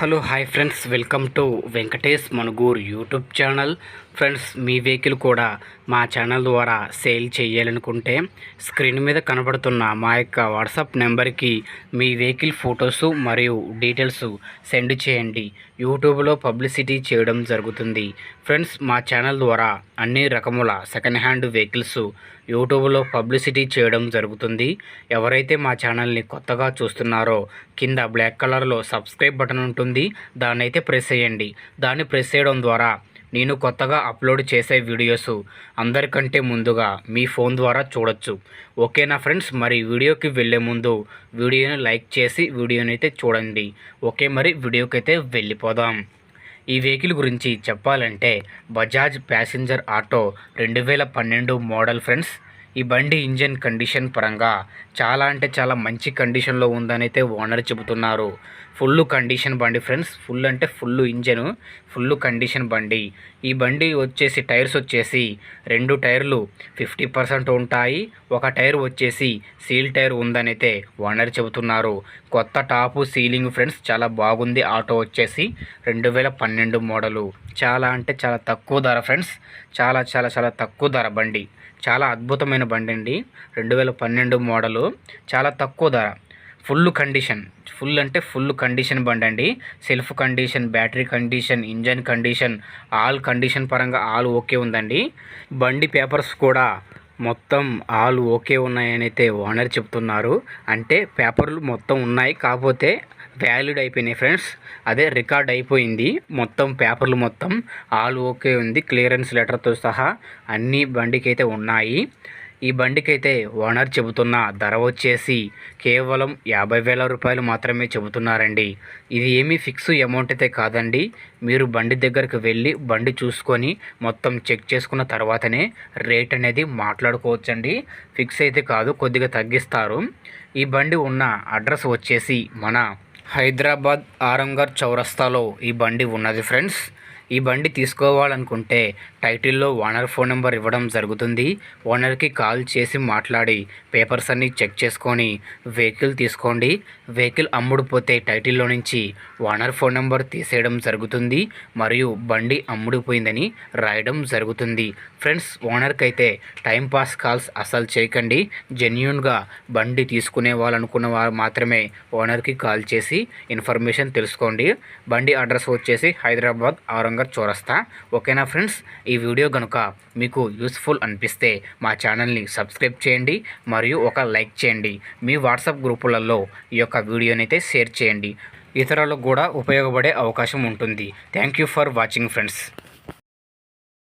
Hello hi friends welcome to Venkatesh Manugur YouTube channel friends me vehicle కూడా మా channel ద్వారా sale చేయాలనుకుంటే screen మీద కనబడుతున్న మా యొక్క వాట్సాప్ నెంబర్కి మీ వెహికల్ ఫొటోస్ మరియు డీటెయిల్స్ సెండ్ చేయండి. యూట్యూబ్లో పబ్లిసిటీ చేయడం జరుగుతుంది. ఫ్రెండ్స్ మా ఛానల్ ద్వారా అన్ని రకముల సెకండ్ హ్యాండ్ వెహికల్స్ యూట్యూబ్లో పబ్లిసిటీ చేయడం జరుగుతుంది. ఎవరైతే మా ఛానల్ని కొత్తగా చూస్తున్నారో కింద బ్లాక్ కలర్లో సబ్స్క్రైబ్ బటన్ ఉంటుంది. దాన్ని అయితే ప్రెస్ చేయండి. దాన్ని ప్రెస్ చేయడం ద్వారా నేను కొత్తగా అప్లోడ్ చేసే వీడియోస్ అందరికంటే ముందుగా మీ ఫోన్ ద్వారా చూడొచ్చు. ఓకేనా ఫ్రెండ్స్? మరి వీడియోకి వెళ్ళే ముందు వీడియోని లైక్ చేసి వీడియోని అయితే చూడండి. ఓకే మరి వీడియోకి అయితే వెళ్ళిపోదాం. ఈ వెహికల్ గురించి చెప్పాలంటే బజాజ్ ప్యాసింజర్ ఆటో రెండు వేల పన్నెండు మోడల్ ఫ్రెండ్స్ ఈ బండి ఇంజన్ కండిషన్ పరంగా చాలా అంటే చాలా మంచి కండిషన్లో ఉందని అయితే ఓనర్ చెబుతున్నారు. ఫుల్ కండిషన్ బండి ఫ్రెండ్స్ ఫుల్ అంటే ఫుల్ ఇంజను ఫుల్ కండిషన్ బండి. ఈ బండి వచ్చేసి టైర్స్ వచ్చేసి రెండు టైర్లు ఫిఫ్టీ పర్సెంట్ ఉంటాయి. ఒక టైర్ వచ్చేసి సీల్ టైర్ ఉందని అయితే ఓనర్ చెబుతున్నారు. కొత్త టాపు సీలింగ్ ఫ్రెండ్స్ చాలా బాగుంది ఆటో వచ్చేసి రెండు వేల పన్నెండు మోడలు. చాలా అంటే చాలా తక్కువ ధర ఫ్రెండ్స్. చాలా చాలా చాలా తక్కువ ధర బండి. చాలా అద్భుతమైన బండి అండి. రెండు వేల పన్నెండు మోడలు. చాలా తక్కువ ధర. Full condition. ఫుల్ అంటే ఫుల్ కండిషన్ బండి అండి. Self condition battery condition engine condition all condition పరంగా ఆల్ ఓకే ఉందండి. బండి పేపర్స్ కూడా మొత్తం ఆల్ ఓకే ఉన్నాయని అయితే ఓనర్ చెప్తున్నారు. అంటే పేపర్లు మొత్తం ఉన్నాయి. కాకపోతే వ్యాలిడ్ అయిపోయినాయి ఫ్రెండ్స్. అదే రికార్డ్ అయిపోయింది. మొత్తం పేపర్లు మొత్తం ఆల్ ఓకే ఉంది. క్లియరెన్స్ లెటర్తో సహా అన్ని బండికైతే ఉన్నాయి. ఈ బండికి అయితే ఓనర్ చెబుతున్న ధర వచ్చేసి కేవలం యాభై వేల రూపాయలు మాత్రమే చెబుతున్నారండి. ఇది ఏమీ ఫిక్స్ అమౌంట్ అయితే కాదండి. మీరు బండి దగ్గరికి వెళ్ళి బండి చూసుకొని మొత్తం చెక్ చేసుకున్న తర్వాతనే రేట్ అనేది మాట్లాడుకోవచ్చండి. ఫిక్స్ అయితే కాదు కొద్దిగా తగ్గిస్తారు. ఈ బండి ఉన్న అడ్రస్ వచ్చేసి మన హైదరాబాద్ ఆరంగర్ చౌరస్తాలో ఈ బండి ఉన్నది ఫ్రెండ్స్. ఈ బండి తీసుకోవాలనుకుంటే టైటిల్లో ఓనర్ ఫోన్ నెంబర్ ఇవ్వడం జరుగుతుంది. ఓనర్కి కాల్ చేసి మాట్లాడి పేపర్స్ అన్నీ చెక్ చేసుకొని వెహికల్ తీసుకోండి. వెహికల్ అమ్ముడుపోతే టైటిల్లో నుంచి ఓనర్ ఫోన్ నెంబర్ తీసేయడం జరుగుతుంది. మరియు బండి అమ్ముడిపోయిందని రాయడం జరుగుతుంది. ఫ్రెండ్స్ ఓనర్కి అయితే టైంపాస్ కాల్స్ అసలు చేయకండి. జెన్యున్గా బండి తీసుకునే వాళ్ళనుకున్న వారు మాత్రమే ఓనర్కి కాల్ చేసి ఇన్ఫర్మేషన్ తెలుసుకోండి. బండి అడ్రస్ వచ్చేసి హైదరాబాద్ ఔరంగాబాద్ చూరస్తా. ఓకేనా ఫ్రెండ్స్? ఈ వీడియో కనుక మీకు యూస్ఫుల్ అనిపిస్తే మా ఛానల్ని సబ్స్క్రైబ్ చేయండి మరియు ఒక లైక్ చేయండి. మీ వాట్సాప్ గ్రూపులలో ఈ యొక్క వీడియోని అయితే షేర్ చేయండి. ఇతరులకు కూడా ఉపయోగపడే అవకాశం ఉంటుంది. Thank you for watching friends.